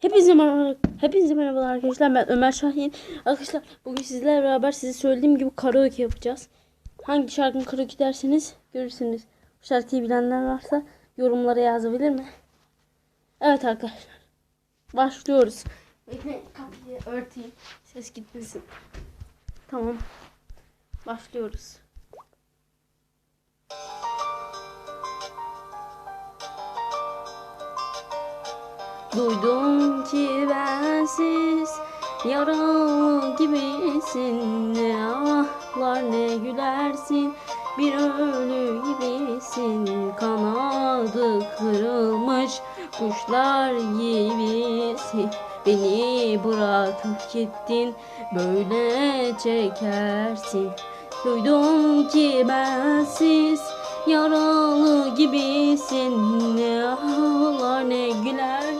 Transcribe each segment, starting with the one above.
Hepinize merhaba, hepinize merhabalar arkadaşlar. Ben Ömer Şahin. Arkadaşlar bugün sizlerle beraber size söylediğim gibi karaoke yapacağız. Hangi şarkının karaoke derseniz görürsünüz. Bu şarkıyı bilenler varsa yorumlara yazabilir mi? Evet arkadaşlar. Başlıyoruz. Kapıyı örteyim. Ses gitmesin. Tamam. Başlıyoruz. Duydum ki bensiz yaralı gibisin. Ne ağlar ne gülersin. Bir ölü gibisin. Kanadı kırılmış kuşlar gibisin. Beni bırakıp gittin böyle çekersin. Duydum ki bensiz yaralı gibisin. Ne ağlar ne gülersin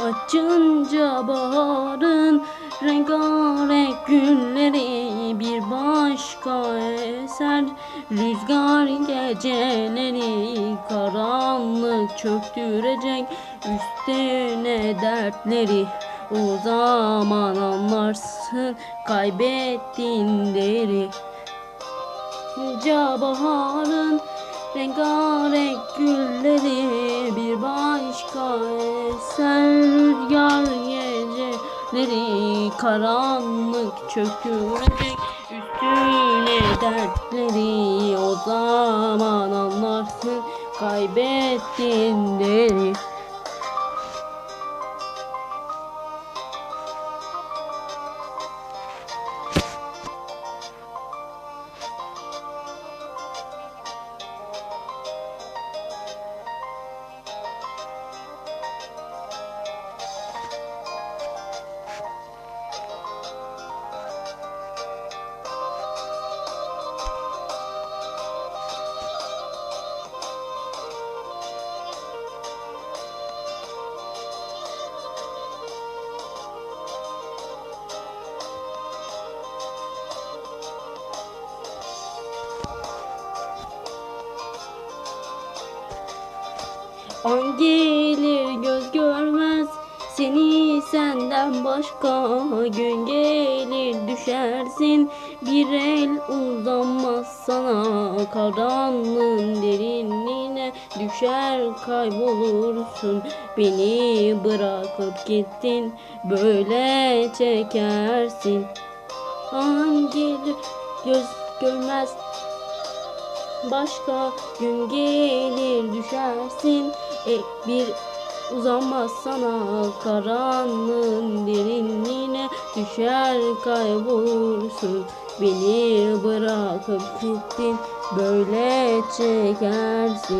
Açınca baharın rengarenk gülleri bir başka eser. Rüzgar geceleri karanlık çöktürecek üstüne dertleri O zaman anlarsın kaybettin deri. Açınca baharın rengarenk gülleri bir başka eser rüzgar geceleri karanlık çökürecek. Üstüne dertleri o zaman anlarsın. Kaybettin deri An gelir göz görmez. Seni senden başka gün gelir düşersin. Bir el uzanmaz sana karanlığın derinliğine düşer kaybolursun. Beni bırakıp gittin böyle çekersin. An gelir göz görmez. Başka gün gelir düşersin e, bir uzanmaz sana karanlığın derinliğine düşer kaybolursun. Beni bırakıp gittin böyle çekersin